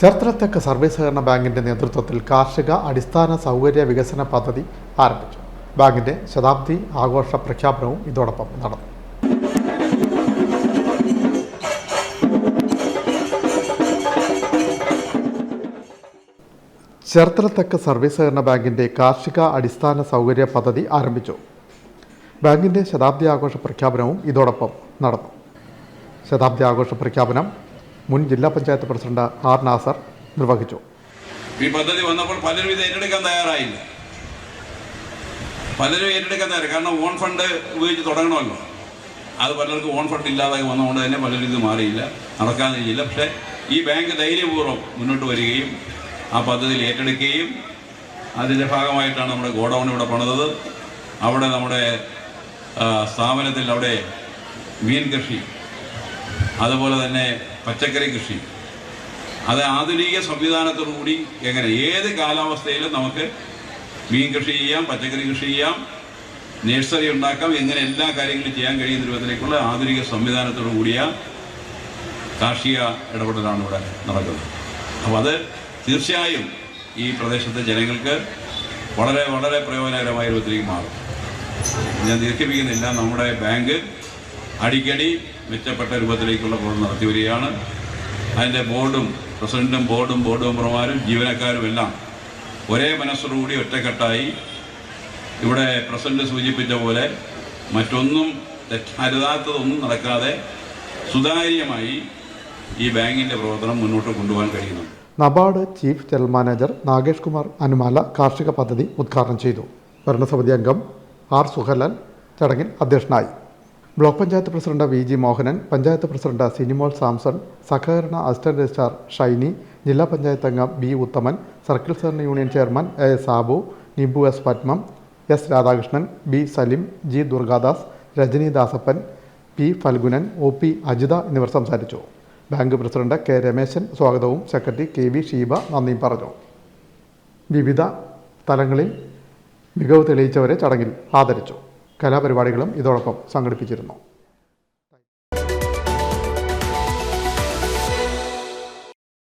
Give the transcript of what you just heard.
ചേർത്തലത്തേക്ക് service സഹകരണ ബാങ്കിന്റെ നേതൃത്വത്തിൽ കാർഷിക അടിസ്ഥാന സൗകര്യ വികസന പദ്ധതി ആരംഭിച്ചു. ബാങ്കിന്റെ ശതാബ്ദി ആഘോഷ പ്രഖ്യാപനവും ഇതോടൊപ്പം നടന്നു. ചേർത്തലത്തേക്ക് സർവീസ് സഹകരണ ബാങ്കിന്റെ കാർഷിക അടിസ്ഥാന സൗകര്യ പദ്ധതി ആരംഭിച്ചു. ബാങ്കിന്റെ ശതാബ്ദി ആഘോഷ പ്രഖ്യാപനവും ഇതോടൊപ്പം നടന്നു. ശതാബ്ദി ആഘോഷ പ്രഖ്യാപനം മുൻ ജില്ലാ പഞ്ചായത്ത് പ്രസിഡന്റ് ആർ നാസർ നിർവഹിച്ചു. ഈ പദ്ധതി വന്നപ്പോൾ പലരും ഇത് ഏറ്റെടുക്കാൻ തയ്യാറായില്ല. പലരും ഏറ്റെടുക്കാൻ തയ്യാറ് കാരണം ഓൺ ഫണ്ട് ഉപയോഗിച്ച് തുടങ്ങണമല്ലോ. അത് പലർക്കും ഓൺ ഫണ്ട് ഇല്ലാതെ വന്നതുകൊണ്ട് തന്നെ പലരും ഇത് മാറിയില്ല നടക്കാൻ പക്ഷേ ഈ ബാങ്ക് ധൈര്യപൂർവം മുന്നോട്ട് വരികയും ആ പദ്ധതിയിൽ ഏറ്റെടുക്കുകയും അതിന്റെ ഭാഗമായിട്ടാണ് നമ്മുടെ ഗോഡൗൺ ഇവിടെ പണിതത്. അവിടെ നമ്മുടെ സ്ഥാപനത്തിൽ അവിടെ മീൻ കൃഷി അതുപോലെ തന്നെ പച്ചക്കറി കൃഷി. അത് ആധുനിക സംവിധാനത്തോടുകൂടി എങ്ങനെ ഏത് കാലാവസ്ഥയിലും നമുക്ക് മീൻ കൃഷി ചെയ്യാം പച്ചക്കറി കൃഷി ചെയ്യാം നേഴ്സറി ഉണ്ടാക്കാം എങ്ങനെ എല്ലാ കാര്യങ്ങളും ചെയ്യാൻ കഴിയുന്ന രൂപത്തിലേക്കുള്ള ആധുനിക സംവിധാനത്തോടു കൂടിയ കാർഷിക ഇടപെടലാണ് ഇവിടെ നടക്കുന്നത്. അപ്പോൾ അത് തീർച്ചയായും ഈ പ്രദേശത്തെ ജനങ്ങൾക്ക് വളരെ വളരെ പ്രയോജനകരമായ രൂപത്തിലേക്ക് മാറും. ഞാൻ ദീർഘിപ്പിക്കുന്നില്ല നമ്മുടെ ബാങ്ക് അടിക്കടി മെച്ചപ്പെട്ട രൂപത്തിലേക്കുള്ള പ്രവർത്തനം നടത്തി വരികയാണ്. അതിന്റെ ബോർഡും പ്രസിഡന്റും ബോർഡും ബോർഡ് മെമ്പർമാരും ജീവനക്കാരും എല്ലാം ഒരേ മനസ്സോടുകൂടി ഒറ്റക്കെട്ടായി ഇവിടെ പ്രസിഡന്റ് സൂചിപ്പിച്ച പോലെ മറ്റൊന്നും തെറ്റരുതാത്തതൊന്നും നടക്കാതെ സുതാര്യമായി ഈ ബാങ്കിന്റെ പ്രവർത്തനം മുന്നോട്ട് കൊണ്ടുപോകാൻ കഴിയുന്നു. NABARD chief general manager Nagesh Kumar അനുമാല കാർഷിക പദ്ധതി ഉദ്ഘാടനം ചെയ്തു. ഭരണസമിതി അംഗം ആർ സുഹലാൽ ചടങ്ങിൽ അധ്യക്ഷനായി. Block panchayat president V G Mohanan panchayat president Sinimol Samson സഹകരണ അസിസ്റ്റന്റ് രജിസ്ട്രാർ ഷൈനി ജില്ലാ പഞ്ചായത്ത് അംഗം ബി ഉത്തമൻ സർക്കിൾ സഹകരണ union chairman A Sabu Nibu S Padmam S Radhakrishnan B Salim G Durgadas Rajani Dasappan P Phalgunan O P Ajitha എന്നിവർ സംസാരിച്ചു. Bank president K Rameshan സ്വാഗതവും secretary K V Sheeba നന്ദിയും പറഞ്ഞു. വിവിധ തലങ്ങളിൽ മികവ് തെളിയിച്ചവരെ ചടങ്ങിൽ ആദരിച്ചു. കലാപരിപാടികളും ഇതോടൊപ്പം സംഘടിപ്പിച്ചിരുന്നു.